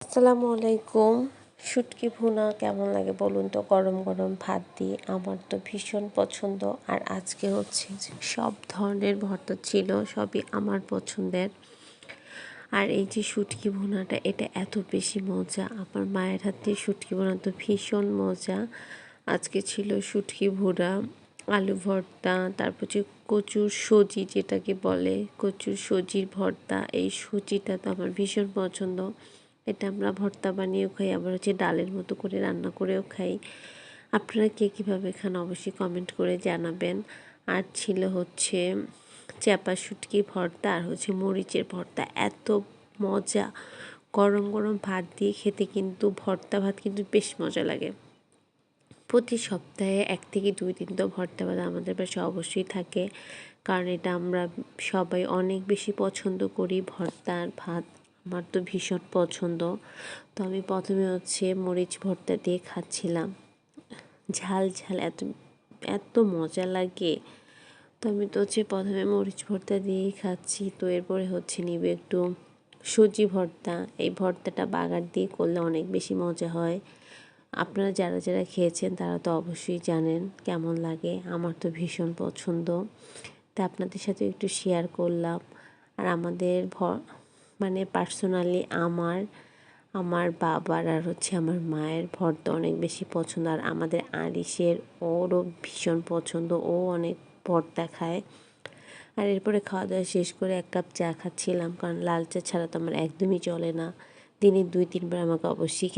আসসালামু আলাইকুম। শুটকি ভুনা, কেমন লাগে বলুন তো? গরম গরম ভাত দিয়ে। আমার তো ভীষণ পছন্দ। আর আজকে হচ্ছে সব ধরনের ভর্তা ছিল, সবই আমার পছন্দের। আর এই যে শুটকি ভুনাটা, এটা এত বেশি মজা। আমার মায়ের হাতে শুটকি ভুনা তো ভীষণ মজা। আজকে ছিল শুটকি ভুনা, আলু ভর্তা, তারপর যে কচুর সজি যেটাকে বলে, কচুর সজির ভর্তা। এই সুজিটা তো আমার ভীষণ পছন্দ। এটা আমরা ভর্তা বানিয়েও খাই, আবার হচ্ছে ডালের মতো করে রান্না করেও খাই। আপনারা কে কীভাবে খান অবশ্যই কমেন্ট করে জানাবেন। আর ছিল হচ্ছে চ্যাপা শুটকি ভর্তা আর হচ্ছে মরিচের ভর্তা। এত মজা। গরম গরম ভাত দিয়ে খেতে কিন্তু ভর্তা ভাত কিন্তু বেশ মজা লাগে। প্রতি সপ্তাহে এক থেকে দুই দিন তো ভর্তা ভাত আমাদের পাশে অবশ্যই থাকে। কারণ এটা আমরা সবাই অনেক বেশি পছন্দ করি ভর্তা আর ভাত। আমার তো ভীষণ পছন্দ। তো আমি প্রথমে হচ্ছে মরিচ ভর্তা দিয়ে খাচ্ছিলাম। ঝাল ঝাল, এত এত মজা লাগে। তো আমি তো হচ্ছে প্রথমে মরিচ ভর্তা দিয়েই খাচ্ছি। তো এরপরে হচ্ছে নিবে একটু সুজি ভর্তা। এই ভর্তাটা বাগার দিয়ে করলে অনেক বেশি মজা হয়। আপনারা যারা যারা খেয়েছেন তারা তো অবশ্যই জানেন কেমন লাগে। আমার তো ভীষণ পছন্দ। তা আপনাদের সাথে একটু শেয়ার করলাম। আর আমাদের মানে পার্সোনালি আমার আমার বাবার আর হচ্ছে আমার মায়ের ভর্তা অনেক বেশি পছন্দ। আর আমাদের আরিসের ওরও ভীষণ পছন্দ। ও অনেক ভর্তা খায়। আর এরপরে খাওয়া দাওয়া শেষ করে এক কাপ চা খাচ্ছিলাম। কারণ লাল চা ছাড়া তো আমার একদমই চলে না। দিনে দুই, তিনবার আমাকে অবশ্যই